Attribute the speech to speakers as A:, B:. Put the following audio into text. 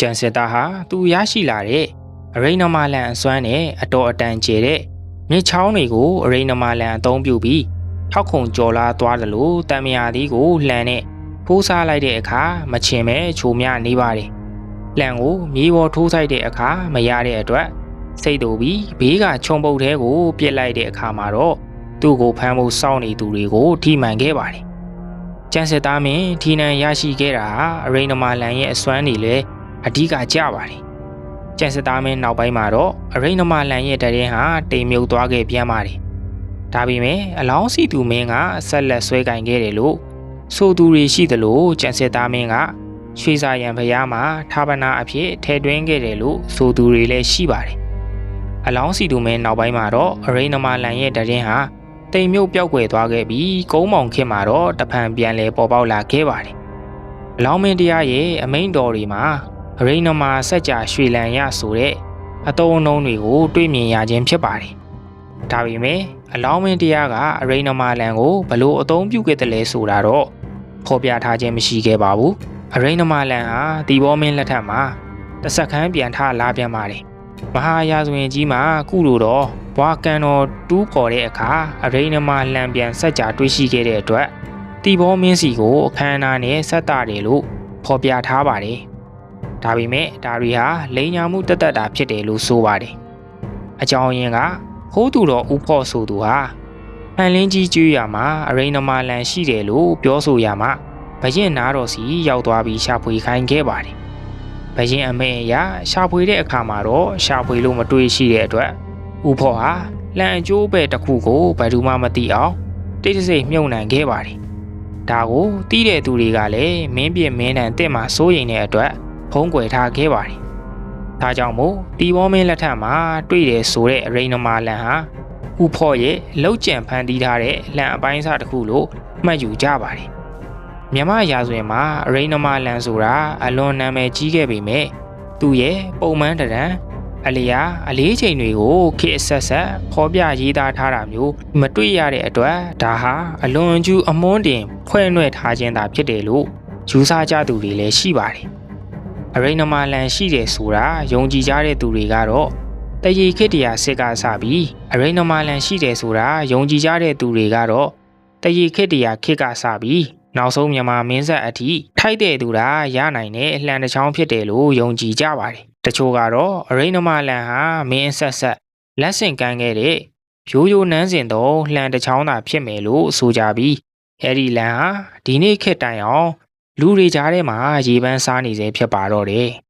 A: ကျန်စစ်သားဟာသူရရှိလာတဲ့အရိဏမာလန်အစွမ်းနဲ့အတော်အတန်ကျဲတဲ့မြစ်ချောင်းတွေကိုအရိဏမာလန်အသုံးပြုပြီးထောက်ခုံကြော်လာသွားတယ်လို့တံမြာသီးကိုလှန်နဲ့ထိုးစားလိုက်တဲ့အခါမချင်ပဲချိုမြနေပါတယ်။လှန်ကိုမြေပေါ်ထိုးဆိုင်တဲ့အခါမရတဲ့အတွက်စိတ်တူပြီးဘေးကခြုံပုတ်သေးကိုပြစ်လိုက်တဲ့အခါမှာတော့သူ့ကိုဖမ်းဖို့စောင့်နေသူတွေကိုထိမှန်ခဲ့ပါတယ်။ကျန်စစ်သားမင်းထီနန်ရရှိခဲ့တာဟာအရိဏမာလန်ရဲ့အစွမ်းတွေလည်း အဓိကကြပါတယ်။ကျန်စစ်သားမင်းနောက်ပိုင်းမှာတော့အရိဏမာလန်ရဲ့တရင်ဟာတိမ်မြုပ်သွားခဲ့ပြန်ပါတယ်။ဒါပေမဲ့အလောင်းစီသူမင်းကဆက်လက်ဆွဲကင်ခဲ့တယ်လို့ဆိုသူတွေရှိသလိုကျန်စစ်သားမင်းကရွှေစာရန်ဖျားမှာဌာပနာအဖြစ်ထဲတွင်းခဲ့တယ်လို့ဆိုသူတွေလည်းရှိပါတယ်။အလောင်းစီသူမင်းနောက်ပိုင်းမှာတော့အရိဏမာလန်ရဲ့တရင်ဟာတိမ်မြုပ်ပျောက်ကွယ်သွားခဲ့ပြီးကုန်းမောင်ခင်မှာတော့တဖန်ပြန်လဲပေါ်ပေါက်လာခဲ့ပါတယ်။အလောင်းမင်းတရားရဲ့အမိန်တော်တွေမှာ အရိဏမာစက်ကြာရွှေလန်ရဆိုတဲ့အတုံးအနှုံးတွေကို တွေ့မြင်ရခြင်းဖြစ်ပါတယ်။ဒါပေမဲ့အလောင်းမင်းတရားကအရိဏမာလန်ကိုဘလို့အသုံးပြုခဲ့တယ်လဲဆိုတာတော့ဖော်ပြထားခြင်းမရှိခဲ့ပါဘူး။အရိဏမာလန်ဟာဒီဘောမင်းလက်ထက်မှာတစ်ဆက်ခန်းပြန်ထလာပြန်ပါတယ်။မဟာရာဇဝင်ကြီးမှာကုလိုတော့ဘွားကန်တော်တူးပေါ်တဲ့အခါအရိဏမာလန်ပြန်ဆက်ကြာတွေ့ရှိခဲ့တဲ့အတွက်တီဘောမင်းစီကိုအခမ်းအနားနဲ့ဆက်တာတယ်လို့ဖော်ပြထားပါတယ်။ ဒါပေမဲ့ဒါတွေဟာလိန်ညာမှုတက်တက်တာဖြစ်တယ်လို့ဆိုပါတယ်။အကြောင်းရင်းကဟိုးသူတော်ဥဖို့ဆိုသူဟာဟန်လင်းကြီးကျွေးရမှာအရိဏမာလန်ရှိတယ်လို့ပြောဆိုရမှာဘရင်နာတော်စီရောက်သွားပြီးရှာဖွေခိုင်းခဲ့ပါတယ်။ဘရင်အမေအရရှာဖွေတဲ့အခါမှာတော့ရှာဖွေလို့မတွေ့ရှိတဲ့အတွက်ဥဖို့ဟာလန်အကျိုးပဲတစ်ခုကိုဘယ်သူမှမသိအောင်တိတ်တဆိတ်မြုံနှံခဲ့ပါတယ်။ဒါကိုတီးတဲ့သူတွေကလည်းမင်းပြမင်းတန်တက်မှစိုးရိမ်တဲ့အတွက် ဖုံးကွယ်ထားခဲ့ပါတယ်။ဒါကြောင့်မို့တီဘောမင်းလက်ထက်မှာတွေ့တယ်ဆိုတဲ့အရိဏမာလန်ဟာဥဖို့ရဲ့လောက်ကျန်ဖန်တီးထားတဲ့လန်အပိုင်းစားတစ်ခုလို့မှတ်ယူကြပါတယ်။မြမရာဇဝင်မှာအရိဏမာလန်ဆိုတာအလွန်နာမည်ကြီးခဲ့ပေမဲ့သူ့ရဲ့ပုံမှန်တရံအလျာအလေးချိန်တွေကိုခေတ်အဆက်ဆက်ဖော်ပြရေးသားထားတာမျိုးမတွေ့ရတဲ့အတွက်ဒါဟာအလွန်ကျူးအမွန်းတင်ဖွဲ့နှဲ့ထားခြင်းသာဖြစ်တယ်လို့ယူဆကြသူတွေလည်းရှိပါတယ်။ အရိဏမာလန်ရှိတယ်ဆိုတာယုံကြည်ကြတဲ့သူတွေကတော့တရေခေတ္တရာစစ်ကစပြီးအရိဏမာလန်ရှိတယ်ဆိုတာယုံကြည်ကြတဲ့သူတွေကတော့တရေခေတ္တရာခေတ်ကစပြီးနောက်ဆုံးမြန်မာမင်းဆက်အထိထိုက်တဲ့သူတာရနိုင်တဲ့အလှန်တစ်ချောင်းဖြစ်တယ်လို့ယုံကြည်ကြပါတယ်။တချို့ကတော့အရိဏမလန်ဟာမင်းဆက်ဆက်လက်ဆင့်ကမ်းခဲ့တဲ့ရိုးရိုးနန်းစင်တော့လှန်တစ်ချောင်းသာဖြစ်မယ်လို့ဆိုကြပြီးအဲဒီလန်ဟာဒီနေ့ခေတ်တိုင်အောင် လူတွေကြားထဲမှာရေပန်းစားနေစေဖြစ်ပါတော့တယ်။